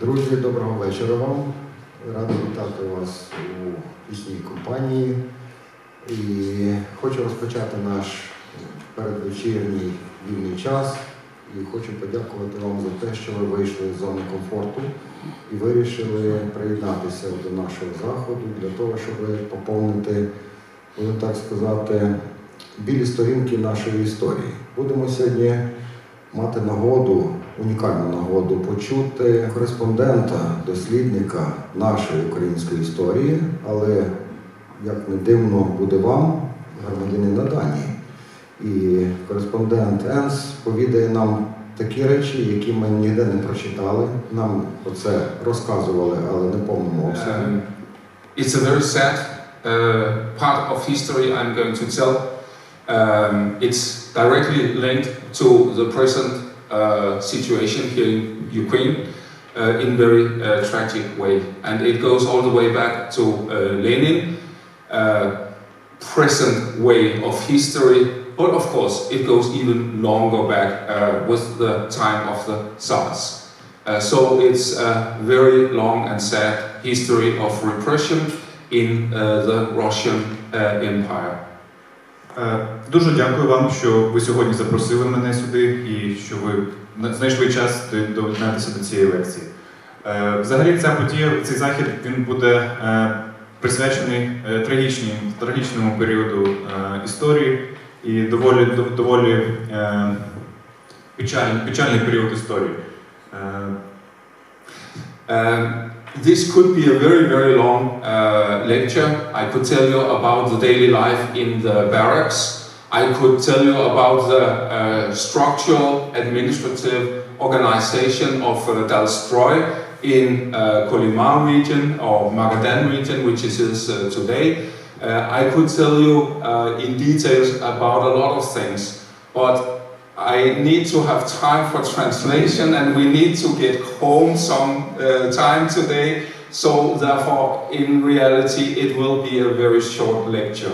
Друзі, доброго вечора вам. Радий вітати вас у пісній компанії. І хочу розпочати наш передвечірній вільний час. І хочу подякувати вам за те, що ви вийшли з зони комфорту і вирішили приєднатися до нашого заходу для того, щоб поповнити, будемо так сказати, білі сторінки нашої історії. Будемо сьогодні мати нагоду, унікальну нагоду почути кореспондента, дослідника нашої української історії, але як не дивно буде вам, громадянина Данії. І кореспондент Енс повідає нам такі речі, які ми ніде не прочитали. Нам оце розказували, але не повному обсязі. Um, it's a very sad uh, part of history I'm going to tell. Um, it's directly linked to the present uh, situation here in Ukraine uh, in very uh, tragic way, and it goes all the way back to uh, Lenin. Uh, present way of history, but of course it goes even longer back with the time of the Tsars. So it's a very long and sad history of repression in the Russian Empire. Е, Дуже дякую вам, що ви сьогодні запросили мене сюди і що ви знайшли час доєднатися до цієї лекції. Е, Взагалі, ця подія, цей захід він буде е, присвячений трагічній, трагічному періоду історії і доволі, доволі печальний період історії. This could be a very, very long uh, lecture. I could tell you about the daily life in the barracks. I could tell you about the uh, structural, administrative organization of uh, Dalstroy in uh, region or Magadan region, which is uh, today. Uh, I could tell you uh, in details about a lot of things, but I need to have time for translation and we need to get home some uh, time today. So, therefore, in reality, it will be a very short lecture.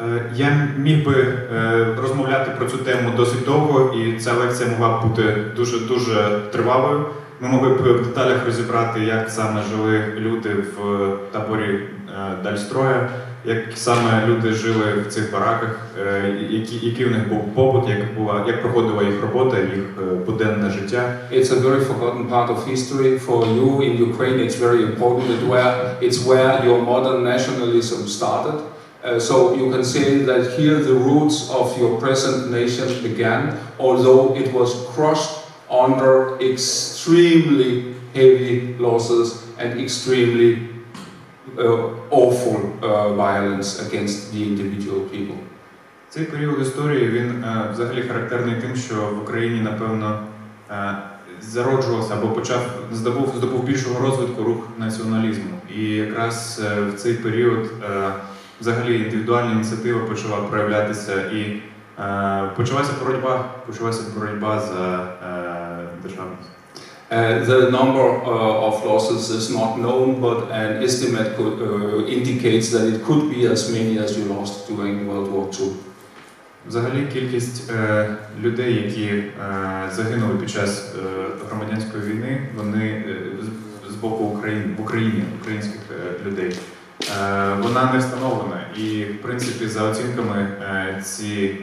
Е, Я міг би е, розмовляти про цю тему досить довго, і ця лекція могла б бути дуже дуже тривалою. Ми могли б в деталях розібрати, як саме жили люди в таборі е, Дальстроя, як саме люди жили в цих бараках, е, які, який у них був побут, як була як проходила їх робота, їх е, буденне життя. It's a very forgotten part of history. For you in Ukraine, it's very important. It where, it's where your modern nationalism started. Uh, so you can say that here the roots of your present nation began, although it was crushed under extremely heavy losses and extremely uh, awful uh, violence against the individual people. Цей період історії він е, взагалі характерний тим, що в Україні, напевно, е, зароджувався або почав здобув, здобув більшого розвитку рух націоналізму. І якраз е, в цей період взагалі індивідуальна ініціатива почала проявлятися і почалася боротьба, почалася боротьба за державність. Uh, the number uh, of losses is not known, but an estimate could, uh, indicates that it could be as many as you lost during World War II. Взагалі кількість е, людей, які е, загинули під час е, громадянської війни, вони е, з, боку України в Україні, українських е, людей, е, вона не встановлена. І в принципі, за оцінками, е, ці е,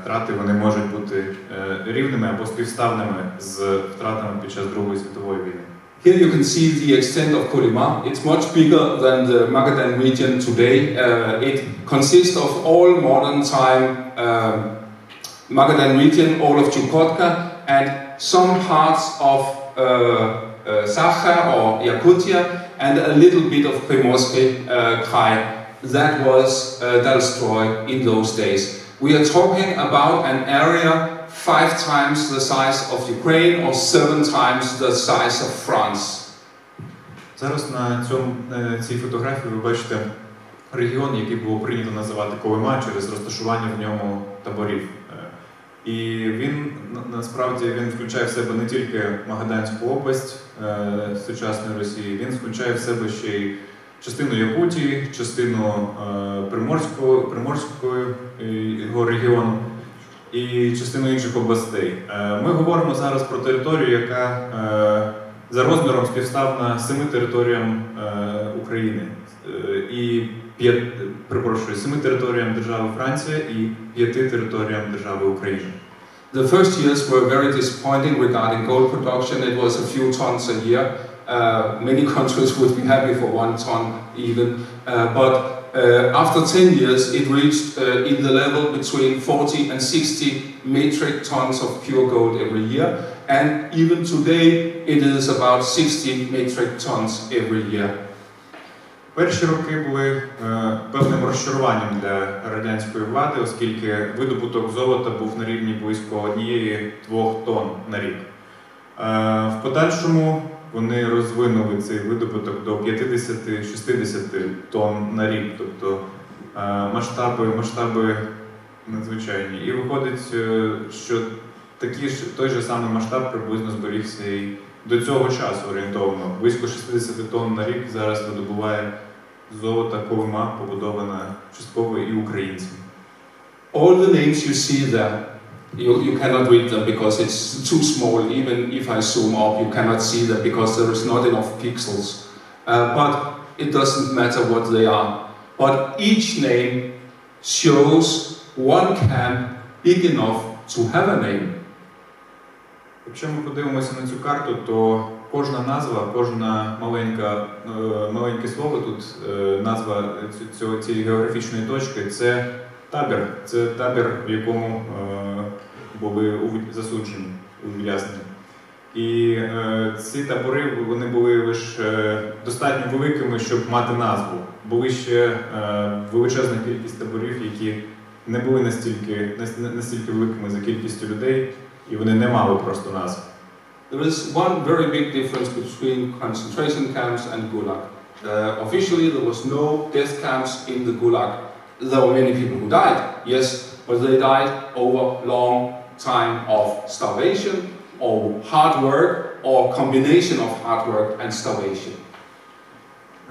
втрати вони можуть бути е, рівними або співставними з втратами під час Другої світової війни. Here you can see the extent of Kolyma. It's much bigger than the Magadan region today. Uh, it consists of all modern time um, Magadan region, all of Chukotka, and some parts of uh, uh, Sakha or Yakutia, and a little bit of Primorsky uh, Krai. That was uh, Dalstroy in those days. We are talking about an area five times the size of Ukraine or seven times the size of France. Зараз на цьому на цій фотографії ви бачите регіон, який було прийнято називати Колима через розташування в ньому таборів. І він насправді він включає в себе не тільки Магаданську область е, сучасної Росії, він включає в себе ще й частину Якутії, частину е, Приморського, Приморського е, його регіону і частину інших областей. Е, Ми говоримо зараз про територію, яка е, за розміром співставна семи територіям е, України і п'ять, перепрошую, семи територіям держави Франція і п'яти територіям держави Україна. The first years were very disappointing regarding gold production. It was a few tons a year. Uh, many countries would be happy for one ton even. Uh, but uh, after 10 years, it reached uh, in the level between 40 and 60 metric tons of pure gold every year. And even today, it is about 60 metric tons every year. Перші роки були е, певним розчаруванням для радянської влади, оскільки видобуток золота був на рівні близько однієї-двох тонн на рік. Е, в подальшому вони розвинули цей видобуток до 50-60 тонн на рік, тобто е, масштаби, масштаби надзвичайні. І виходить, що такий ж той же самий масштаб приблизно зберігся і до цього часу орієнтовно. Близько 60 тонн на рік зараз видобуває золота Колима, побудована частково і українцями. All the names you see there, you, you cannot read them because it's too small. Even if I zoom up, you cannot see them because there is not enough pixels. Uh, but it doesn't matter what they are. But each name shows one camp big enough to have a name. Якщо ми подивимося на цю карту, то кожна назва, кожна маленька, е, маленьке слово тут, е, назва цього, цієї географічної точки це табір. Це табір, в якому е, були засуджені, ув'язнені. І ці табори вони були лише достатньо великими, щоб мати назву. Були ще величезна кількість таборів, які не були настільки, нас- настільки великими за кількістю людей, і вони не мали просто назв. There is one very big difference between concentration camps and Gulag. Uh, officially, there was no death camps in the Gulag. There were many people who died, yes, but they died over long time of starvation or hard work or combination of hard work and starvation.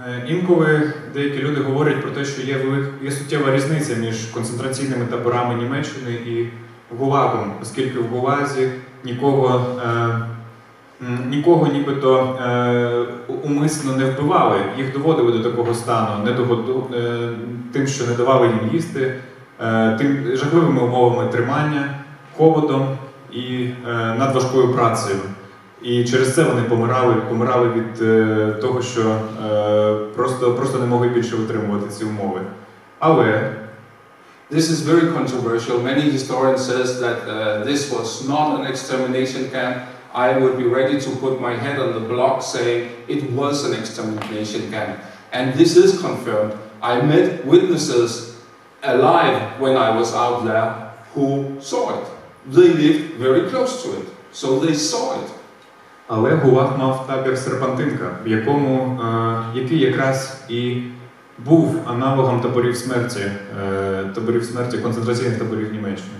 Е, Інколи деякі люди говорять про те, що є, велик... є суттєва різниця між концентраційними таборами Німеччини і Гулагом, оскільки в Гулазі нікого, е... нікого нібито е... умисно не вбивали, їх доводили до такого стану, не догоду... е... тим, що не давали їм їсти, е... тим жахливими умовами тримання, холодом і е... надважкою працею. І через це вони помирали, помирали від е, того, що е, просто, просто не могли більше витримувати ці умови. Але This is very controversial. Many historians says that uh, this was not an extermination camp. I would be ready to put my head on the block saying it was an extermination camp. And this is confirmed. I met witnesses alive when I was out there who saw it. They lived very close to it, so they saw it. Але Гулаг мав табір Серпантинка, в якому, е, який якраз і був аналогом таборів смерті, е, таборів смерті, концентраційних таборів Німеччини.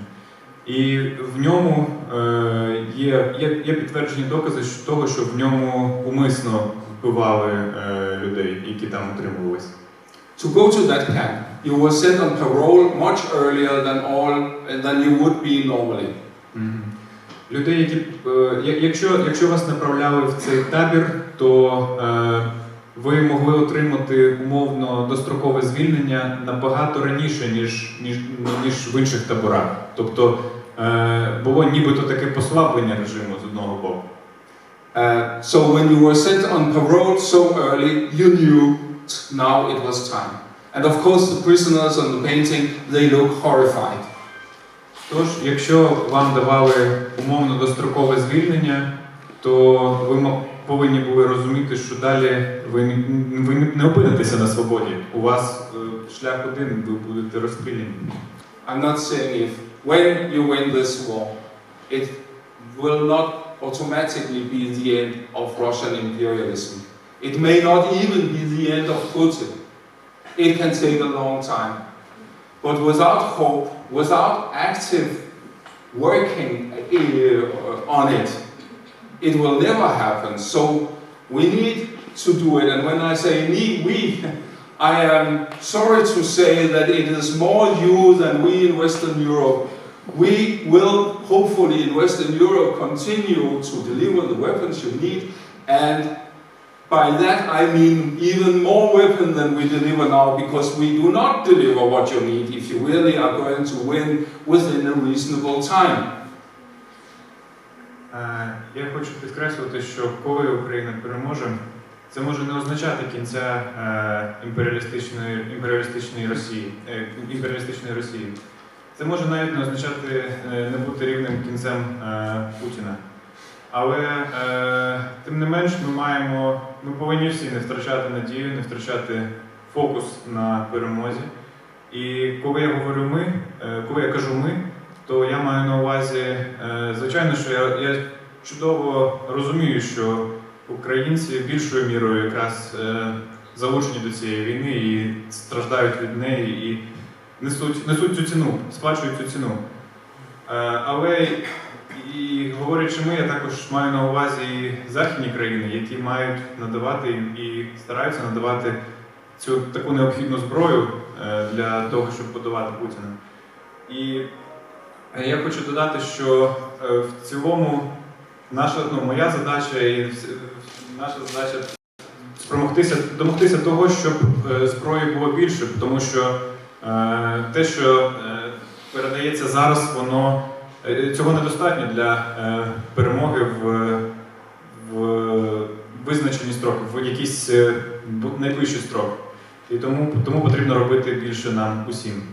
І в ньому е, є, є, є підтверджені докази того, що в ньому умисно вбивали е, людей, які там утримувалися. To go to that camp, you were sent on parole much earlier than all than you would be normally. Мгм. Людей, які е, якщо, якщо вас направляли в цей табір, то е, ви могли отримати умовно дострокове звільнення набагато раніше, ніж, ніж, ніж в інших таборах. Тобто е, було нібито таке послаблення режиму з одного боку. Uh, so when you were sent on parole so early, you knew now it was time. And of course, the prisoners on the painting they look horrified. Тож, якщо вам давали умовно дострокове звільнення, то ви повинні були розуміти, що далі ви, ви не опинитеся на свободі. У вас е, шлях один, ви будете розстріляні. I'm not saying if when you win this war, it will not automatically be the end of Russian imperialism. It may not even be the end of Putin. It can take a long time. But without hope, without active working uh, on it, it will never happen. So we need to do it. And when I say need, we, I am sorry to say that it is more you than we in Western Europe. We will hopefully in Western Europe continue to deliver the weapons you need, And by that I mean even more weapon than we deliver now because we do not deliver what you need if you really are going to win within a reasonable time. Е, Я хочу підкреслити, що коли Україна переможе, це може не означати кінця е, імперіалістичної, імперіалістичної Росії, е, імперіалістичної Росії. Це може навіть не означати не бути рівним кінцем Путіна. Але е, тим не менш ми маємо, ми повинні всі не втрачати надію, не втрачати фокус на перемозі. І коли я говорю ми, е, коли я кажу ми, то я маю на увазі, е, звичайно, що я, я чудово розумію, що українці більшою мірою якраз е, залучені до цієї війни і страждають від неї і несуть, несуть цю ціну, сплачують цю ціну. Е, але і говорячи ми, я також маю на увазі західні країни, які мають надавати і стараються надавати цю таку необхідну зброю е, для того, щоб подавати Путіна. І Я хочу додати, що е, в цілому наша ну, моя задача і наша задача спромогтися домогтися того, щоб е, зброї було більше, тому що те, що передається зараз, воно цього недостатньо для е, перемоги в, в визначені строки, в якийсь е, найближчий строк. І тому, тому потрібно робити більше нам усім.